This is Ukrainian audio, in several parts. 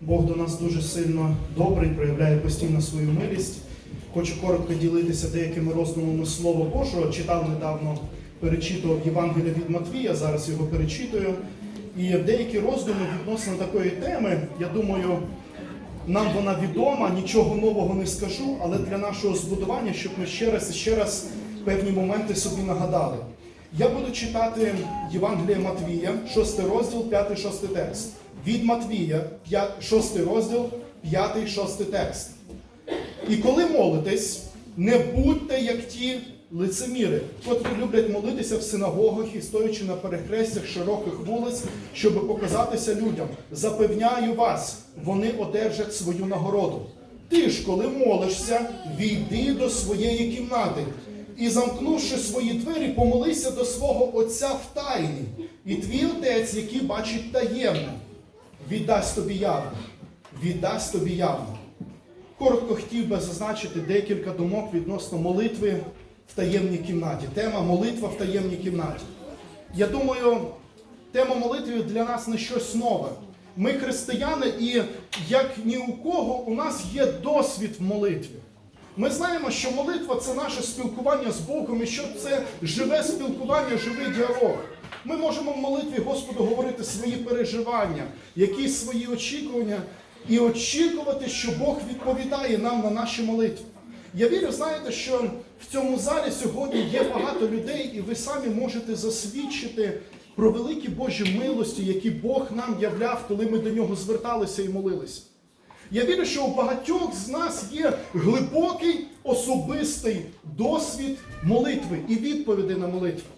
Бог до нас дуже сильно добрий, проявляє постійно свою милість. Хочу коротко ділитися деякими роздумами Слова Божого. Читав недавно, перечитував Євангелія від Матвія, зараз його перечитую. І деякі роздуми відносно такої теми, я думаю, нам вона відома, нічого нового не скажу, але для нашого збудування, щоб ми ще раз і ще раз певні моменти собі нагадали. Я буду читати Євангелія Матвія, 6 розділ, 5-6 текст. Від Матвія, 6 розділ, 5-6 текст. І коли молитесь, не будьте як ті лицеміри, котрі люблять молитися в синагогах і стоячи на перехрестях широких вулиць, щоб показатися людям. Запевняю вас, вони одержать свою нагороду. Ти ж, коли молишся, війди до своєї кімнати і, замкнувши свої двері, помолися до свого Отця в тайні, і твій отець, який бачить таємне, віддасть тобі явно. Віддасть тобі явно. Коротко хотів би зазначити декілька думок відносно молитви в таємній кімнаті. Тема молитва в таємній кімнаті. Я думаю, тема молитви для нас не щось нове. Ми християни, і як ні у кого у нас є досвід в молитві. Ми знаємо, що молитва це наше спілкування з Богом, і що це живе спілкування, живий діалог. Ми можемо в молитві Господу говорити свої переживання, якісь свої очікування, і очікувати, що Бог відповідає нам на наші молитви. Я вірю, знаєте, що в цьому залі сьогодні є багато людей, і ви самі можете засвідчити про великі Божі милості, які Бог нам являв, коли ми до нього зверталися і молилися. Я вірю, що у багатьох з нас є глибокий особистий досвід молитви і відповідей на молитву.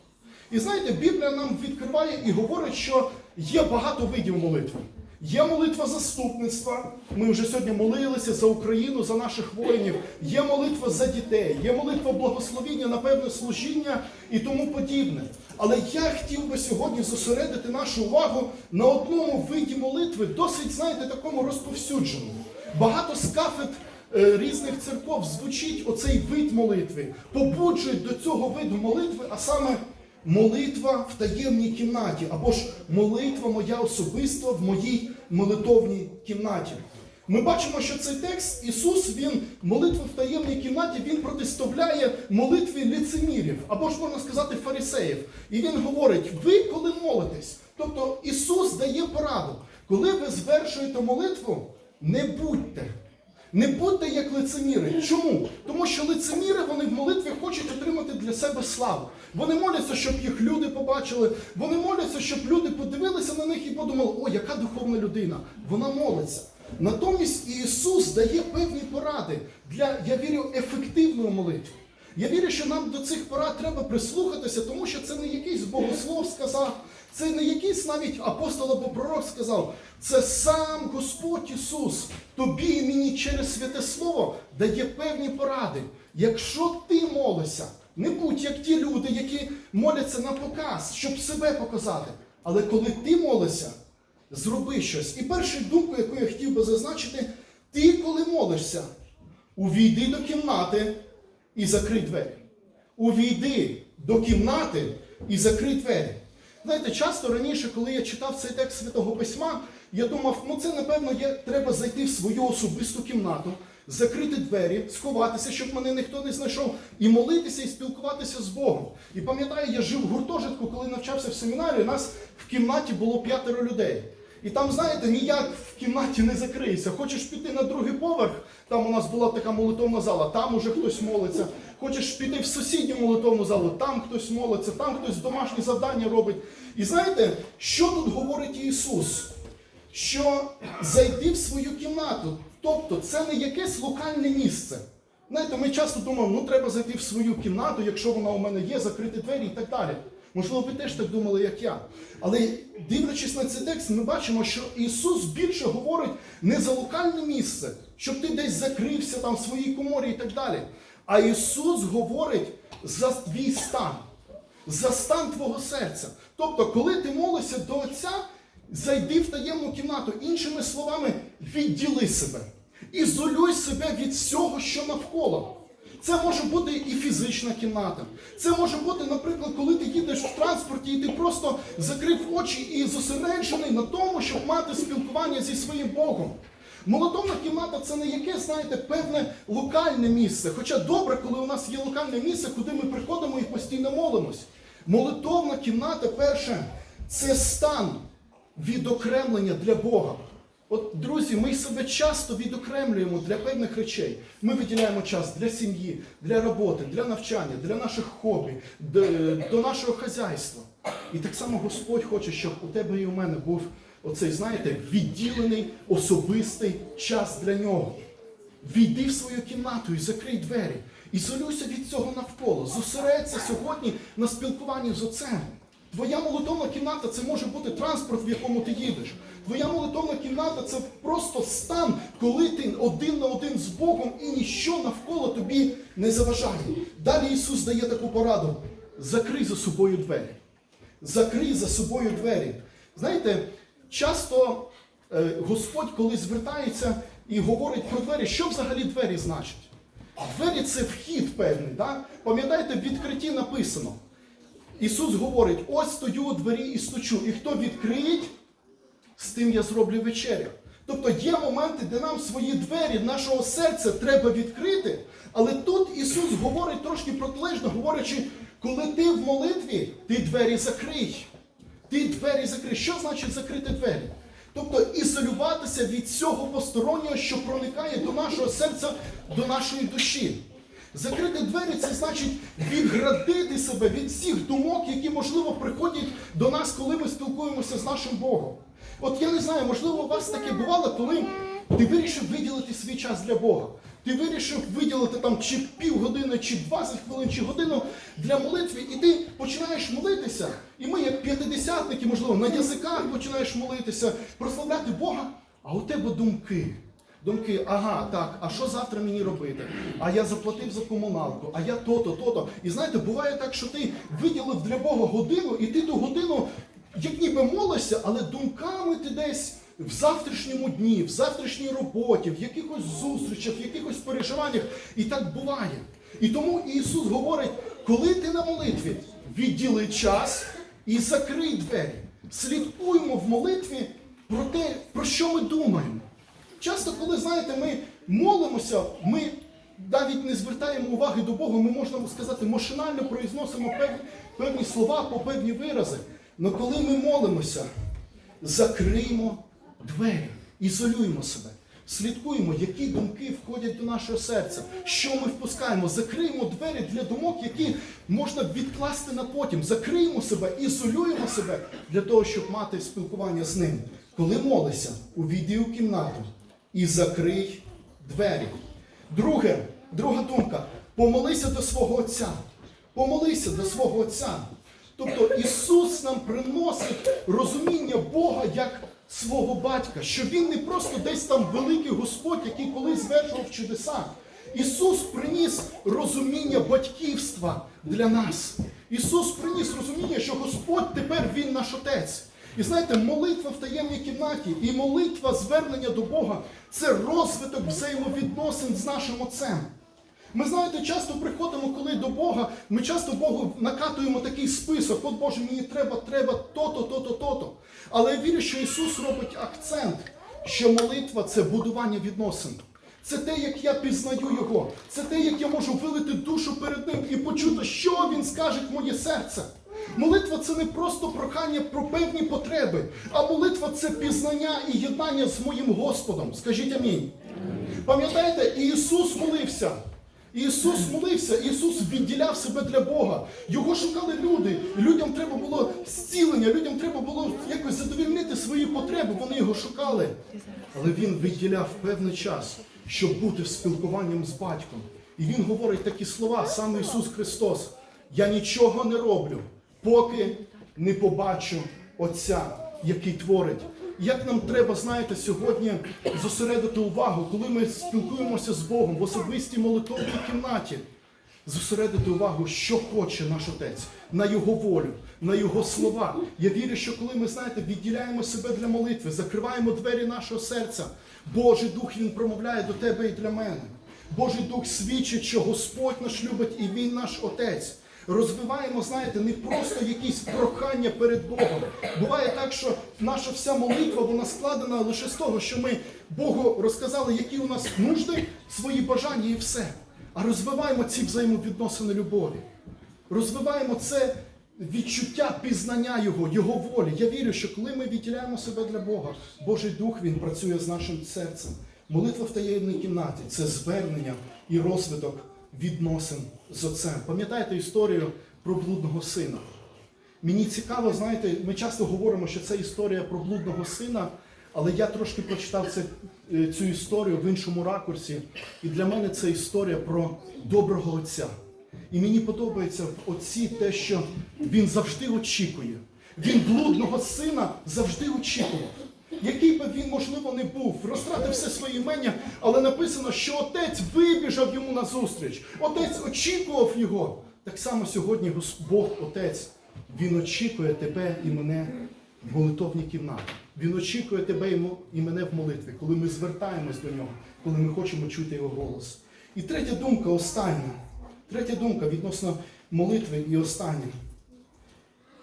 І знаєте, Біблія нам відкриває і говорить, що є багато видів молитви. Є молитва заступництва. Ми вже сьогодні молилися за Україну, за наших воїнів. Є молитва за дітей, є молитва благословіння на певне служіння і тому подібне. Але я хотів би сьогодні зосередити нашу увагу на одному виді молитви, досить, знаєте, такому розповсюдженому. Багато з кафедр е, різних церков звучить оцей вид молитви, побуджують до цього виду молитви, а саме молитва в таємній кімнаті, або ж молитва моя особиста в моїй молитовній кімнаті. Ми бачимо, що цей текст Ісус, Він молитви в таємній кімнаті, Він протиставляє молитві ліцемірів, або ж можна сказати фарисеїв. І Він говорить: ви коли молитесь, тобто Ісус дає пораду, коли ви звершуєте молитву, не будьте. Не будьте як лицеміри. Чому? Тому що лицеміри вони в молитві хочуть отримати для себе славу. Вони моляться, щоб їх люди побачили. Вони моляться, щоб люди подивилися на них і подумали, о, яка духовна людина. Вона молиться. Натомість Ісус дає певні поради для, я вірю, ефективної молитви. Я вірю, що нам до цих порад треба прислухатися, тому що це не якийсь богослов сказав, це не якийсь навіть апостол або пророк сказав. Це сам Господь Ісус тобі і мені через святе Слово дає певні поради. Якщо ти молишся, не будь як ті люди, які моляться на показ, щоб себе показати. Але коли ти молишся, зроби щось. І першу думку, яку я хотів би зазначити, ти, коли молишся, увійди до кімнати і закрий двері. Увійди до кімнати і закрий двері. Знаєте, часто раніше, коли я читав цей текст Святого Письма, я думав, ну це напевно є, треба зайти в свою особисту кімнату, закрити двері, сховатися, щоб мене ніхто не знайшов, і молитися, і спілкуватися з Богом. І пам'ятаю, я жив в гуртожитку, коли навчався в семінарі, у нас в кімнаті було п'ятеро людей. І там, знаєте, ніяк в кімнаті не закриєшся. Хочеш піти на другий поверх, там у нас була така молитовна зала, там уже хтось молиться. Хочеш піти в сусідню молитовну залу, там хтось молиться, там хтось домашні завдання робить. І знаєте, що тут говорить Ісус? Що зайди в свою кімнату. Тобто це не якесь локальне місце. Знаєте, ми часто думаємо, ну треба зайти в свою кімнату, якщо вона у мене є, закрити двері і так далі. Можливо, ви теж так думали, як я. Але дивлячись на цей текст, ми бачимо, що Ісус більше говорить не за локальне місце, щоб ти десь закрився там в своїй коморі і так далі. А Ісус говорить за твій стан, за стан твого серця. Тобто, коли ти молишся до Отця, зайди в таємну кімнату, іншими словами, відділи себе. Ізолюй себе від всього, що навколо. Це може бути і фізична кімната. Це може бути, наприклад, коли ти їдеш в транспорті і ти просто закрив очі і зосереджений на тому, щоб мати спілкування зі своїм Богом. Молитовна кімната це не яке, знаєте, певне локальне місце. Хоча добре, коли у нас є локальне місце, куди ми приходимо і постійно молимось. Молитовна кімната, перше, це стан відокремлення для Бога. От, друзі, ми себе часто відокремлюємо для певних речей. Ми виділяємо час для сім'ї, для роботи, для навчання, для наших хобі, до, нашого хазяйства. І так само Господь хоче, щоб у тебе і у мене був оцей, знаєте, відділений особистий час для нього. Війди в свою кімнату і закрий двері. Ізолюйся від цього навколо. Зосередься сьогодні на спілкуванні з отцем. Твоя молитовна кімната це може бути транспорт, в якому ти їдеш. Твоя молитовна кімната це просто стан, коли ти один на один з Богом і ніщо навколо тобі не заважає. Далі Ісус дає таку пораду: закрий за собою двері. Закрий за собою двері. Знаєте, часто е, Господь, коли звертається і говорить про двері, що взагалі двері значать? Двері це вхід певний. Да? Пам'ятаєте, в відкритті написано. Ісус говорить: ось стою у двері і стучу, і хто відкриє, з тим я зроблю вечерю. Тобто є моменти, де нам свої двері нашого серця треба відкрити, але тут Ісус говорить трошки протилежно, говорячи, коли ти в молитві, ти двері закрий. Ти двері закрий. Що значить закрити двері? Тобто ізолюватися від цього постороннього, що проникає до нашого серця, до нашої душі. Закрити двері це значить відградити себе від всіх думок, які, можливо, приходять до нас, коли ми спілкуємося з нашим Богом. От я не знаю, можливо, у вас таке бувало, коли ти вирішив виділити свій час для Бога. Ти вирішив виділити там чи півгодини, чи 20 хвилин, чи годину для молитви, і ти починаєш молитися. І ми, як п'ятидесятники, можливо, на язиках починаєш молитися, прославляти Бога, а у тебе думки. Думки, ага, так, а що завтра мені робити? А я заплатив за комуналку, а я то-то, то-то. І знаєте, буває так, що ти виділив для Бога годину, і ти ту годину, як ніби молишся, але думками ти десь в завтрашньому дні, в завтрашній роботі, в якихось зустрічах, в якихось переживаннях. І так буває. І тому Ісус говорить, коли ти на молитві, відділи час і закрий двері. Слідкуємо в молитві про те, про що ми думаємо. Часто, коли знаєте, ми молимося, ми навіть не звертаємо уваги до Бога, ми можна сказати, машинально произносимо певні, певні слова по певні вирази. Але коли ми молимося, закриємо двері, ізолюємо себе, слідкуємо, які думки входять до нашого серця, що ми впускаємо, закриємо двері для думок, які можна відкласти на потім. Закриємо себе, ізолюємо себе для того, щоб мати спілкування з ним. Коли молишся, увійди у кімнату і закрий двері. Друге, друга думка: помолися до свого Отця. Помолися до свого Отця. Тобто Ісус нам приносить розуміння Бога як свого батька, що Він не просто десь там великий Господь, який колись звершував чудеса. Ісус приніс розуміння батьківства для нас. Ісус приніс розуміння, що Господь тепер Він наш Отець. І знаєте, молитва в таємній кімнаті і молитва звернення до Бога це розвиток взаємовідносин з нашим Отцем. Ми знаєте, часто приходимо, коли до Бога, ми часто Богу накатуємо такий список, от Боже, мені треба, треба то-то, то-то, то-то. Але я вірю, що Ісус робить акцент, що молитва це будування відносин. Це те, як я пізнаю Його, це те, як я можу вилити душу перед Ним і почути, що Він скаже в моє серце. Молитва це не просто прохання про певні потреби, а молитва це пізнання і єднання з моїм Господом. Скажіть амінь. Пам'ятаєте, Ісус молився. Ісус молився, Ісус відділяв себе для Бога. Його шукали люди. Людям треба було зцілення, людям треба було якось задовільнити свої потреби. Вони його шукали. Але він відділяв певний час, щоб бути в спілкуванням з батьком. І він говорить такі слова, саме Ісус Христос. Я нічого не роблю, поки не побачу Отця, який творить. Як нам треба, знаєте, сьогодні зосередити увагу, коли ми спілкуємося з Богом в особистій молитовній кімнаті, зосередити увагу, що хоче наш Отець, на Його волю, на Його слова. Я вірю, що коли ми, знаєте, відділяємо себе для молитви, закриваємо двері нашого серця, Божий Дух Він промовляє до тебе і для мене. Божий Дух свідчить, що Господь наш любить і Він наш Отець. Розвиваємо, знаєте, не просто якісь прохання перед Богом. Буває так, що наша вся молитва вона складена лише з того, що ми Богу розказали, які у нас нужди, свої бажання і все. А розвиваємо ці взаємовідносини любові. Розвиваємо це відчуття пізнання Його, Його волі. Я вірю, що коли ми відділяємо себе для Бога, Божий Дух Він працює з нашим серцем. Молитва в таємній кімнаті це звернення і розвиток відносин з Отцем. Пам'ятаєте історію про блудного сина? Мені цікаво, знаєте, ми часто говоримо, що це історія про блудного сина, але я трошки прочитав це, е, цю історію в іншому ракурсі. І для мене це історія про доброго отця. І мені подобається в отці те, що він завжди очікує. Він блудного сина завжди очікував. Який би він, можливо, не був, розтратив все своє імення, але написано, що отець вибіжав йому назустріч. Отець очікував його. Так само сьогодні Бог Отець, Він очікує тебе і мене в молитовній кімнаті. Він очікує тебе і мене в молитві, коли ми звертаємось до нього, коли ми хочемо чути його голос. І третя думка, остання. Третя думка відносно молитви і остання.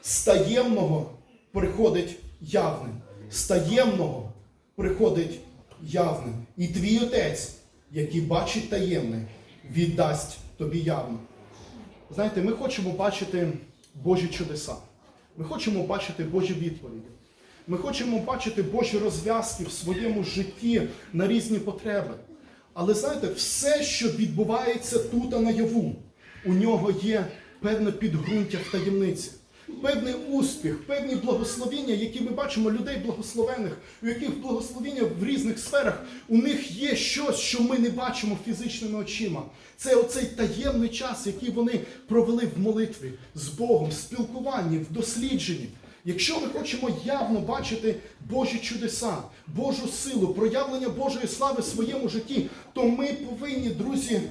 З таємного приходить явне. З таємного приходить явне. І твій отець, який бачить таємне, віддасть тобі явно. Знаєте, ми хочемо бачити Божі чудеса. Ми хочемо бачити Божі відповіді. Ми хочемо бачити Божі розв'язки в своєму житті на різні потреби. Але знаєте, все, що відбувається тут а наяву, у нього є певне підґрунтя в таємниці, певний успіх, певні благословіння, які ми бачимо людей благословених, у яких благословіння в різних сферах, у них є щось, що ми не бачимо фізичними очима. Це оцей таємний час, який вони провели в молитві з Богом, в спілкуванні, в дослідженні. Якщо ми хочемо явно бачити Божі чудеса, Божу силу, проявлення Божої слави в своєму житті, то ми повинні, друзі,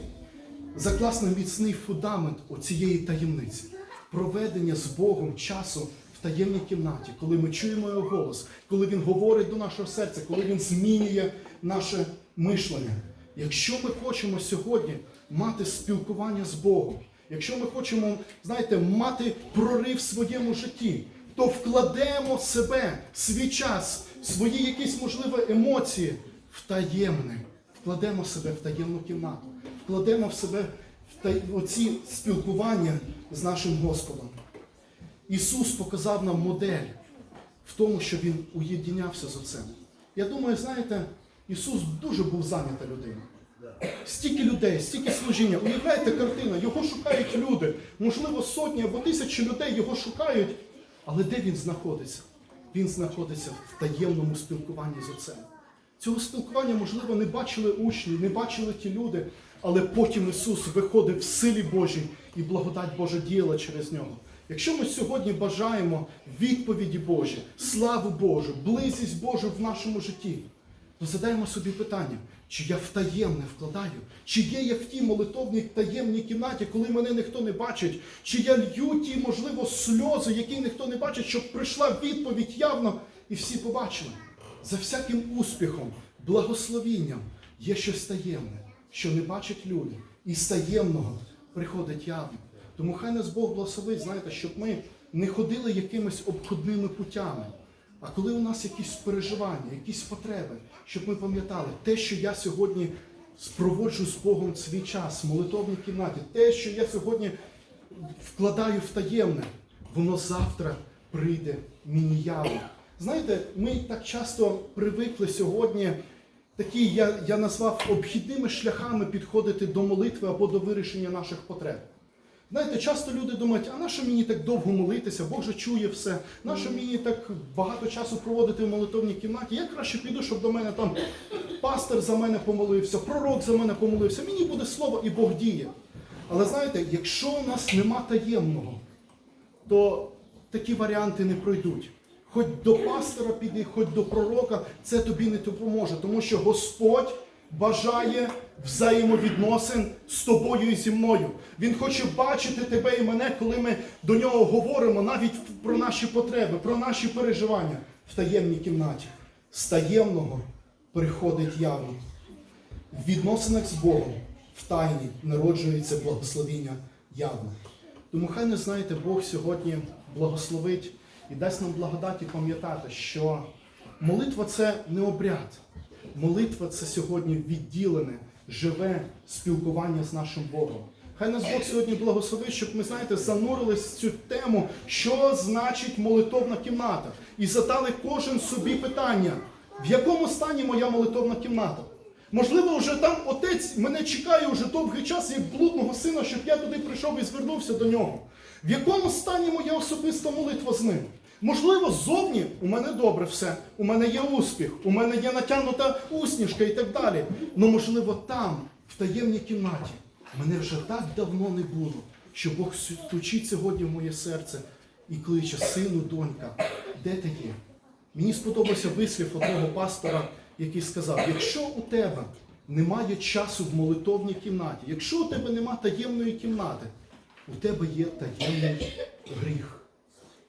закласти міцний фундамент оцієї таємниці, проведення з Богом часу в таємній кімнаті, коли ми чуємо його голос, коли він говорить до нашого серця, коли він змінює наше мишлення. Якщо ми хочемо сьогодні мати спілкування з Богом, якщо ми хочемо, знаєте, мати прорив в своєму житті, то вкладемо себе, свій час, свої якісь можливі емоції в таємне. Вкладемо себе в таємну кімнату, вкладемо в себе та... оці спілкування з нашим Господом. Ісус показав нам модель в тому, що Він уєднявся з Отцем. Я думаю, знаєте, Ісус дуже був зайнята людина. Стільки людей, стільки служіння. Уявляєте картину, його шукають люди. Можливо, сотні або тисячі людей його шукають. Але де він знаходиться? Він знаходиться в таємному спілкуванні з Отцем. Цього спілкування, можливо, не бачили учні, не бачили ті люди, але потім Ісус виходив в силі Божій і благодать Божа діяла через нього. Якщо ми сьогодні бажаємо відповіді Божі, славу Божу, близькість Божу в нашому житті, то задаємо собі питання, чи я в таємне вкладаю, чи є я в тій молитовній таємній кімнаті, коли мене ніхто не бачить, чи я лью ті, можливо, сльози, які ніхто не бачить, щоб прийшла відповідь явно і всі побачили. За всяким успіхом, благословінням є щось таємне, що не бачать люди. І з таємного приходить явно. Тому хай нас Бог благословить, знаєте, щоб ми не ходили якимись обходними путями. А коли у нас якісь переживання, якісь потреби, щоб ми пам'ятали, те, що я сьогодні спроводжу з Богом свій час в молитовній кімнаті, те, що я сьогодні вкладаю в таємне, воно завтра прийде мені явно. Знаєте, ми так часто привикли сьогодні, такі я, я назвав обхідними шляхами підходити до молитви або до вирішення наших потреб. Знаєте, часто люди думають, а нащо мені так довго молитися? Бог же чує все. Нащо мені так багато часу проводити в молитовній кімнаті? Я краще піду, щоб до мене там пастор за мене помолився, пророк за мене помолився. Мені буде слово і Бог діє. Але знаєте, якщо у нас нема таємного, то такі варіанти не пройдуть. Хоч до пастора піди, хоч до пророка, це тобі не допоможе, тому що Господь бажає взаємовідносин з тобою і зі мною. Він хоче бачити тебе і мене, коли ми до нього говоримо навіть про наші потреби, про наші переживання в таємній кімнаті. З таємного приходить явно. В відносинах з Богом в тайні народжується благословіння явно. Тому хай не знаєте, Бог сьогодні благословить і дасть нам благодаті пам'ятати, що молитва це не обряд. Молитва це сьогодні відділене, живе спілкування з нашим Богом. Хай нас Бог сьогодні благословить, щоб ми, знаєте, занурились в цю тему, що значить молитовна кімната. І задали кожен собі питання, в якому стані моя молитовна кімната. Можливо, вже там отець мене чекає вже довгий час, як блудного сина, щоб я туди прийшов і звернувся до нього. В якому стані моя особиста молитва з ним? Можливо, ззовні у мене добре все, у мене є успіх, у мене є натягнута усмішка і так далі. Ну, можливо, там, в таємній кімнаті, мене вже так давно не було, що Бог стучить сьогодні в моє серце і кличе, сину, донька, де ти є? Мені сподобався вислів одного пастора, який сказав: якщо у тебе немає часу в молитовній кімнаті, якщо у тебе немає таємної кімнати, у тебе є таємний гріх.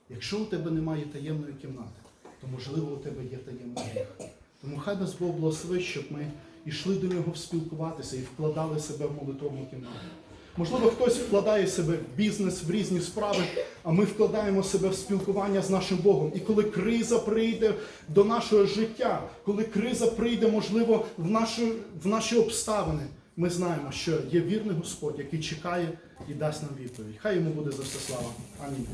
Якщо у тебе немає таємної кімнати, то можливо у тебе є таємний гріх. Тому хай нас Бог благословить, щоб ми йшли до нього спілкуватися і вкладали себе в молитовну кімнату. Можливо, хтось вкладає себе в бізнес, в різні справи, а ми вкладаємо себе в спілкування з нашим Богом. І коли криза прийде до нашого життя, коли криза прийде, можливо, в наші, в наші обставини, ми знаємо, що є вірний Господь, який чекає і дасть нам відповідь. Хай йому буде за все слава. Амінь.